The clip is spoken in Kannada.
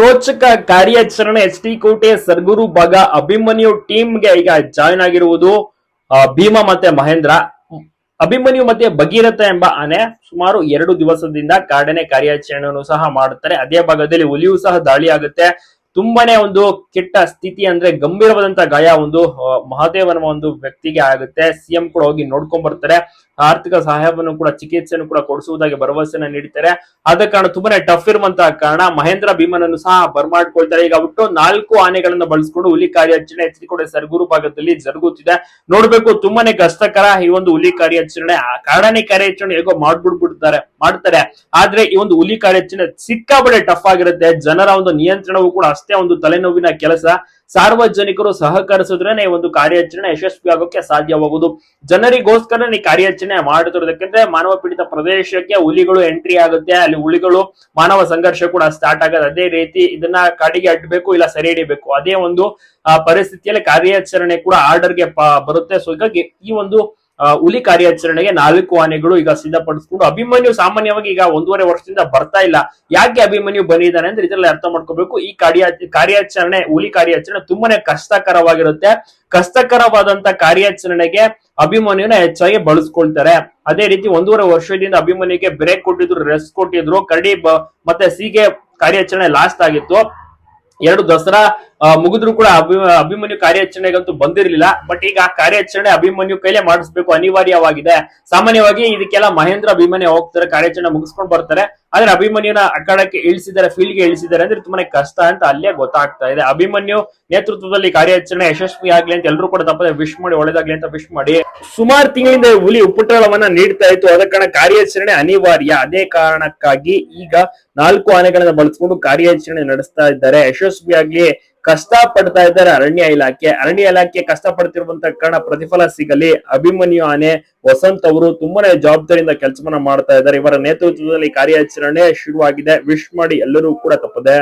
ರೋಚಕ ಕಾರ್ಯಾಚರಣೆ ಎಚ್ ಟಿ ಕೋಟೆ ಸರ್ಗುರು ಭಾಗ ಅಭಿಮನ್ಯು ಟೀಮ್ಗೆ ಈಗ ಜಾಯಿನ್ ಆಗಿರುವುದು ಭೀಮಾ ಮತ್ತೆ ಮಹೇಂದ್ರ. ಅಭಿಮನ್ಯು ಮತ್ತೆ ಭಗೀರಥ ಎಂಬ ಆನೆ ಸುಮಾರು ಎರಡು ದಿವಸದಿಂದ ಕಾಡನೆ ಕಾರ್ಯಾಚರಣೆಯನ್ನು ಸಹ ಮಾಡುತ್ತಾರೆ. ಅದೇ ಭಾಗದಲ್ಲಿ ಹುಲಿಯೂ ಸಹ ದಾಳಿ ಆಗುತ್ತೆ. ತುಂಬಾನೇ ಒಂದು ಕೆಟ್ಟ ಸ್ಥಿತಿ ಅಂದ್ರೆ ಗಂಭೀರವಾದಂತಹ ಗಾಯ ಒಂದು ಮಹಾದೇವನ ಒಂದು ವ್ಯಕ್ತಿಗೆ ಆಗುತ್ತೆ. ಸಿಎಂ ಕೂಡ ಹೋಗಿ ನೋಡ್ಕೊಂಡ್ ಬರ್ತಾರೆ. ಆರ್ಥಿಕ ಸಹಾಯವನ್ನು ಕೂಡ, ಚಿಕಿತ್ಸೆಯನ್ನು ಕೂಡ ಕೊಡಿಸುವುದಾಗಿ ಭರವಸೆಯನ್ನು ನೀಡ್ತಾರೆ ಆದ ಕಾರಣ ತುಂಬಾನೇ ಟಫ್ ಇರುವಂತಹ ಕಾರಣ ಮಹೇಂದ್ರ ಭೀಮನನ್ನು ಸಹ ಬರ್ಮಾಡ್ಕೊಳ್ತಾರೆ. ಈಗ ಒಟ್ಟು ನಾಲ್ಕು ಆನೆಗಳನ್ನು ಬಳಸಿಕೊಂಡು ಹುಲಿ ಕಾರ್ಯಾಚರಣೆ ಎಚ್ಚರಿಕೊಂಡೆ ಸರ್ಗೂರು ಭಾಗದಲ್ಲಿ ಜರುಗುತ್ತಿದೆ. ನೋಡ್ಬೇಕು, ತುಂಬಾನೇ ಕಷ್ಟಕರ ಈ ಒಂದು ಹುಲಿ ಕಾರ್ಯಾಚರಣೆ. ಕಾಡಾನೆ ಕಾರ್ಯಾಚರಣೆ ಹೇಗೋ ಮಾಡ್ಬಿಡ್ಬಿಡ್ತಾರೆ, ಮಾಡ್ತಾರೆ. ಆದ್ರೆ ಈ ಒಂದು ಹುಲಿ ಕಾರ್ಯಾಚರಣೆ ಸಿಕ್ಕಾಬಡೆ ಟಫ್ ಆಗಿರುತ್ತೆ. ಜನರ ಒಂದು ನಿಯಂತ್ರಣವು ಕೂಡ ಅಷ್ಟೇ ಒಂದು ತಲೆನೋವಿನ ಕೆಲಸ. ಸಾರ್ವಜನಿಕರು ಸಹಕರಿಸಿದ್ರೇನೆ ಒಂದು ಕಾರ್ಯಾಚರಣೆ ಯಶಸ್ವಿ ಆಗೋಕೆ ಸಾಧ್ಯವಾಗುವುದು ಜನರಿಗೋಸ್ಕರ ಈ ಕಾರ್ಯಾಚರಣೆ ಮಾಡುತ್ತಿರೋದಕ್ಕೆ ಮಾನವ ಪೀಡಿತ ಪ್ರದೇಶಕ್ಕೆ ಹುಲಿಗಳು ಎಂಟ್ರಿ ಆಗುತ್ತೆ. ಅಲ್ಲಿ ಹುಲಿಗಳು ಮಾನವ ಸಂಘರ್ಷ ಕೂಡ ಸ್ಟಾರ್ಟ್ ಆಗುತ್ತೆ ಅದೇ ರೀತಿ ಇದನ್ನ ಕಾಡಿಗೆ ಅಡ್ಬೇಕು ಇಲ್ಲ ಸರಿ ಹಿಡಿಬೇಕು. ಅದೇ ಒಂದು ಪರಿಸ್ಥಿತಿಯಲ್ಲಿ ಕಾರ್ಯಾಚರಣೆ ಕೂಡ ಆರ್ಡರ್ಗೆ ಬರುತ್ತೆ. ಸೊ ಹೀಗಾಗಿ ಈ ಒಂದು ಹುಲಿ ಕಾರ್ಯಾಚರಣೆಗೆ ನಾಲ್ಕು ಆನೆಗಳು ಈಗ ಸಿದ್ಧಪಡಿಸಿಕೊಂಡು ಅಭಿಮನ್ಯು ಸಾಮಾನ್ಯವಾಗಿ ಈಗ ಒಂದೂವರೆ ವರ್ಷದಿಂದ ಬರ್ತಾ ಇಲ್ಲ. ಯಾಕೆ ಅಭಿಮನ್ಯು ಬಂದಿದ್ದಾನೆ ಅಂದ್ರೆ ಇದರಲ್ಲಿ ಅರ್ಥ ಮಾಡ್ಕೋಬೇಕು. ಈ ಕಾರ್ಯ, ಕಾರ್ಯಾಚರಣೆ, ಹುಲಿ ಕಾರ್ಯಾಚರಣೆ ತುಂಬಾನೇ ಕಷ್ಟಕರವಾಗಿರುತ್ತೆ. ಕಷ್ಟಕರವಾದಂತ ಕಾರ್ಯಾಚರಣೆಗೆ ಅಭಿಮನ್ಯುನ ಹೆಚ್ಚಾಗಿ ಬಳಸ್ಕೊಳ್ತಾರೆ. ಅದೇ ರೀತಿ ಒಂದೂವರೆ ವರ್ಷದಿಂದ ಅಭಿಮನ್ಯುಗೆ ಬ್ರೇಕ್ ಕೊಟ್ಟಿದ್ರು, ರೆಸ್ಟ್ ಕೊಟ್ಟಿದ್ರು. ಕರಡಿ ಮತ್ತೆ ಸೀಗೆ ಕಾರ್ಯಾಚರಣೆ ಲಾಸ್ಟ್ ಆಗಿತ್ತು. ಎರಡು ದಸರಾ ಮುಗಿದ್ರು ಕೂಡ ಅಭಿ, ಅಭಿಮನ್ಯು ಕಾರ್ಯಾಚರಣೆಗಂತೂ ಬಂದಿರಲಿಲ್ಲ. ಬಟ್ ಈಗ ಆ ಕಾರ್ಯಾಚರಣೆ ಅಭಿಮನ್ಯು ಕೈಲೇ ಮಾಡಿಸ್ಬೇಕು ಅನಿವಾರ್ಯವಾಗಿದೆ. ಸಾಮಾನ್ಯವಾಗಿ ಇದಕ್ಕೆಲ್ಲ ಮಹೇಂದ್ರ, ಅಭಿಮನ್ಯು ಹೋಗ್ತಾರೆ, ಕಾರ್ಯಾಚರಣೆ ಮುಗಿಸ್ಕೊಂಡು ಬರ್ತಾರೆ. ಆದ್ರೆ ಅಭಿಮನ್ಯುನ ಅಖಾಡಕ್ಕೆ ಇಳಿಸಿದ್ದಾರೆ ಫೀಲ್ಡ್ಗೆ ಇಳಿಸಿದ್ದಾರೆ ಅಂದ್ರೆ ತುಂಬಾನೇ ಕಷ್ಟ ಅಂತ ಅಲ್ಲೇ ಗೊತ್ತಾಗ್ತಾ ಇದೆ. ಅಭಿಮನ್ಯು ನೇತೃತ್ವದಲ್ಲಿ ಕಾರ್ಯಾಚರಣೆ ಯಶಸ್ವಿ ಆಗ್ಲಿ ಅಂತ ಎಲ್ಲರೂ ಕೂಡ ತಪ್ಪದೆ ವಿಶ್ ಮಾಡಿ, ಒಳ್ಳೇದಾಗ್ಲಿ ಅಂತ ವಿಶ್ ಮಾಡಿ ಸುಮಾರು ತಿಂಗಳಿಂದ ಹುಲಿ ಉಪಟಳವನ್ನ ನೀಡ್ತಾ ಇತ್ತು. ಅದ ಕಾರಣ ಕಾರ್ಯಾಚರಣೆ ಅನಿವಾರ್ಯ. ಅದೇ ಕಾರಣಕ್ಕಾಗಿ ಈಗ ನಾಲ್ಕು ಆನೆಗಳನ್ನ ಬಳಸ್ಕೊಂಡು ಕಾರ್ಯಾಚರಣೆ ನಡೆಸ್ತಾ ಇದ್ದಾರೆ. ಯಶಸ್ವಿಯಾಗ್ಲಿ ಕಷ್ಟ ಪಡ್ತಾ ಇದ್ದಾರೆ ಅರಣ್ಯ ಇಲಾಖೆ. ಅರಣ್ಯ ಇಲಾಖೆ ಕಷ್ಟ ಪಡ್ತಿರುವಂತ ಕಾರಣ ಪ್ರತಿಫಲ ಸಿಗಲಿ. ಅಭಿಮನ್ಯು ಆನೆ, ವಸಂತ್ ಅವರು ತುಂಬಾನೇ ಜವಾಬ್ದಾರಿಯಿಂದ ಕೆಲಸವನ್ನ ಮಾಡ್ತಾ ಇದ್ದಾರೆ. ಇವರ ನೇತೃತ್ವದಲ್ಲಿ ಕಾರ್ಯಾಚರಣೆ ಶುರುವಾಗಿದೆ. ವಿಶ್ ಮಾಡಿ ಎಲ್ಲರೂ ಕೂಡ ತಪ್ಪದೆ.